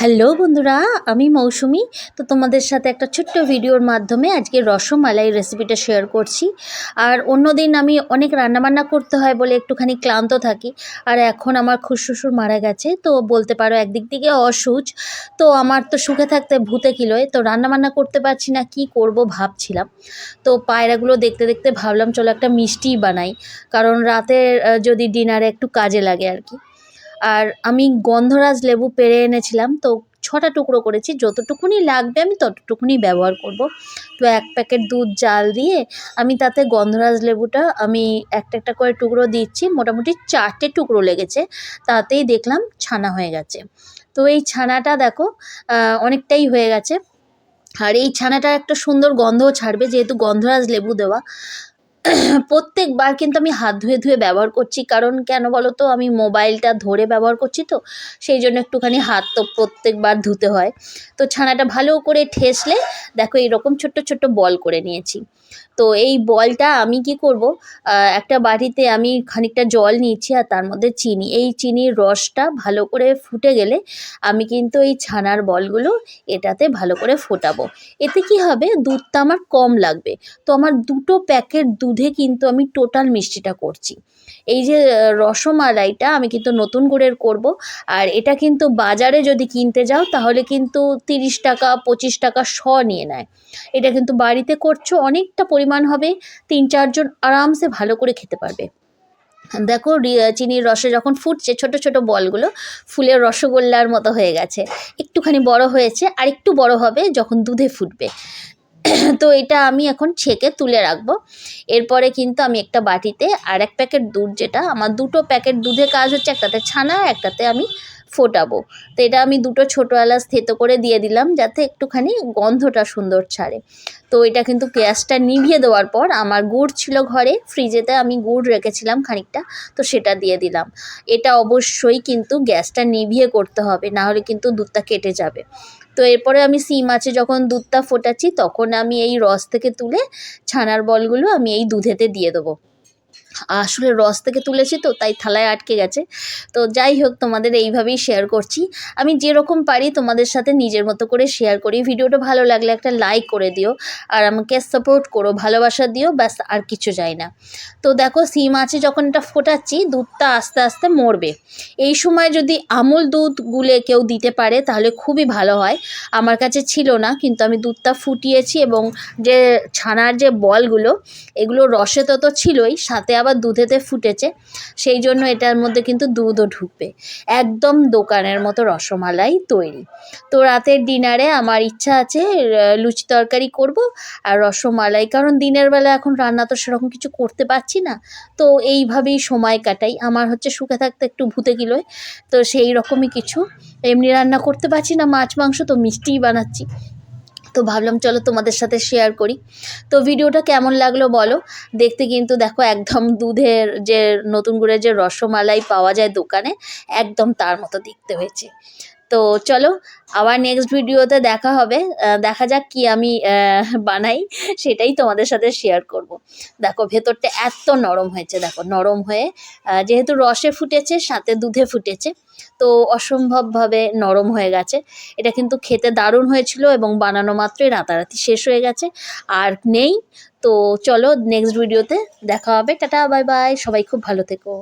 Hello বন্ধুরা আমি মৌসুমি। তো তোমাদের সাথে একটা ছোট্ট ভিডিওর মাধ্যমে আজকে রসমালাই রেসিপিটা শেয়ার করছি। আর অন্য দিন আমি অনেক রান্নাবান্না করতে হয় বলে একটুখানি ক্লান্ত থাকি আর এখন আমার খুশশ্বশুর মারা গেছে। তো বলতে পারো একদিক থেকে অসুচ। তো আমার তো সুখে থাকতে ভূতে কিলোয় তো রান্নাবান্না করতে পারছি না কি করব ভাবছিলাম। তো পায়রাগুলো দেখতে দেখতে ভাবলাম চলো একটা মিষ্টিই বানাই। কারণ আহ, যদি ডিনারে একটু কাজে লাগে আর কি। আর আমি গন্ধরাজ লেবু পেরে এনেছিলাম, তো ছটা টুকরো করেছি, যতটুকুনি লাগবে আমি ততটুকুনি ব্যবহার করব। তো এক প্যাকেট দুধ জাল দিয়ে আমি তাতে গন্ধরাজ লেবুটা, আমি একটা একটা করে টুকরো দিচ্ছি, মোটামুটি চারটে টুকরো লেগেছে, তাতেই দেখলাম ছানা হয়ে গেছে। তো এই ছানাটা দেখো অনেকটাই হয়ে গেছে। আর এই ছানাটা একটা সুন্দর গন্ধও ছাড়বে, যেহেতু গন্ধরাজ লেবু দেওয়া। প্রত্যেকবার কিন্তু আমি হাত ধুয়ে ধুয়ে ব্যবহার করছি। কারণ কেন বলো তো আমি মোবাইলটা ধরে ব্যবহার করছি তো, সেই জন্য একটুখানি হাত তো প্রত্যেকবার ধুতে হয়। তো ছানাটা ভালো করে ঠেসলে, দেখো এইরকম ছোট্ট ছোট্ট বল করে নিয়েছি। তো এই বলটা আমি কি করব? একটা বাটিতে আমি খানিকটা জল নিয়েছি আর তার মধ্যে চিনি। এই চিনির রসটা ভালো করে ফুটে গেলে আমি কিন্তু এই ছানার বলগুলো এটাতে ভালো করে ফোটাবো। এতে কি হবে? দুধটা আমার কম লাগবে। তো আমার দুটো প্যাকেট দুধে কিন্তু আমি টোটাল মিষ্টিটা করছি। এই যে রসমালাইটা আমি কিন্তু নতুন গুড়ের করব। আর এটা কিন্তু বাজারে যদি কিনতে যাও, তাহলে কিন্তু তিরিশ টাকা, পঁচিশ টাকা শ নিয়ে নেয়। এটা কিন্তু বাড়িতে করছ অনেকটা পরিমাণ হবে, তিন চারজন আরামসে ভালো করে খেতে পারবে। দেখো চিনির রসে যখন ফুটছে, ছোট ছোট বলগুলো, ফুলের রসগোল্লার মতো হয়ে গেছে। একটুখানি বড় হয়েছে, আর একটু বড় হবে যখন দুধে ফুটবে। তো এটা আমি এখন ছেঁকে তুলে রাখব। এরপরে কিন্তু আমি একটা বাটিতে আর এক প্যাকেট দুধ, যেটা আমার দুটো প্যাকেট দুধে কাজ হচ্ছে, একটাতে ছানা, একটাতে আমি ফোটাবো। তো এটা আমি দুটো ছোটো এলাচ থেতো করে দিয়ে দিলাম যাতে একটুখানি গন্ধটা সুন্দর ছাড়ে। তো এটা কিন্তু গ্যাসটা নিভিয়ে দেওয়ার পর আমার গুড় ছিল ঘরে, ফ্রিজেতে আমি গুড় রেখেছিলাম খানিকটা, তো সেটা দিয়ে দিলাম। এটা অবশ্যই কিন্তু গ্যাসটা নিভিয়ে করতে হবে, না হলে কিন্তু দুধটা কেটে যাবে। তো এরপরে আমি সিম আছে, যখন দুধটা ফোটাচ্ছি, তখন আমি এই রস থেকে তুলে ছানার বলগুলো আমি এই দুধেতে দিয়ে দেবো। আসলে রস থেকে তুলেছি তো, তাই থালায় আটকে গেছে। তো যাই হোক, তোমাদের এইভাবেই শেয়ার করছি। আমি যেরকম পারি তোমাদের সাথে নিজের মতো করে শেয়ার করি। ভিডিওটা ভালো লাগলে একটা লাইক করে দিও, আর আমাকে সাপোর্ট করো, ভালোবাসা দিও, ব্যাস, আর কিছু চাই না। তো দেখো, সিম আছে যখন এটা ফোটাচ্ছি, দুধটা আস্তে আস্তে মরবে। এই সময় যদি আমুল দুধ গুলে কেউ দিতে পারে, তাহলে খুবই ভালো হয়। আমার কাছে ছিল না, কিন্তু আমি দুধটা ফুটিয়েছি এবং যে ছানার যে বলগুলো, এগুলো রসে তো তো ছিলই, সাথে আবার দুধেতে ফুটেছে। সেই জন্য এটার মধ্যে কিন্তু দুধও ঢুকবে। একদম দোকানের মতো রসমালাই তৈরি। তো রাতের ডিনারে আমার ইচ্ছা আছে লুচি তরকারি করব আর রসমালাই। কারণ দিনের বেলা এখন রান্না তো সেরকম কিছু করতে পারছি না। তো এইভাবেই সময় কাটাই। আমার হচ্ছে সুখে থাকতে একটু ভূতে কিলোয় তো সেই রকমই কিছু। এমনি রান্না করতে পারছি না। মাছ, মাংস তো মিষ্টিই বানাচ্ছি। তো ভাবলাম চলো তোমাদের সাথে শেয়ার করি। তো ভিডিওটা কেমন লাগল বলো? দেখতে কিন্তু দেখো একদম দুধের যে নতুন করে যে রসমালাই পাওয়া যায় দোকানে, একদম তার মতো দেখতে হয়েছে। তো চলো, আবার নেক্সট ভিডিওতে দেখা হবে। দেখা যাক কি আমি বানাই, সেটাই তোমাদের সাথে শেয়ার করব। দেখো, ভেতরটা এত নরম হয়েছে, দেখো, নরম হয়ে যেহেতু রসে ফুটেছে, সাথে দুধে ফুটেছে, তো অসম্ভবভাবে নরম হয়ে গেছে। এটা কিন্তু খেতে দারুণ হয়েছিল এবং বানানো মাত্রই রাতারাতি শেষ হয়ে গেছে, আর নেই। তো চলো নেক্সট ভিডিওতে দেখা হবে। টাটা বাই বাই সবাই খুব ভালো থেকো।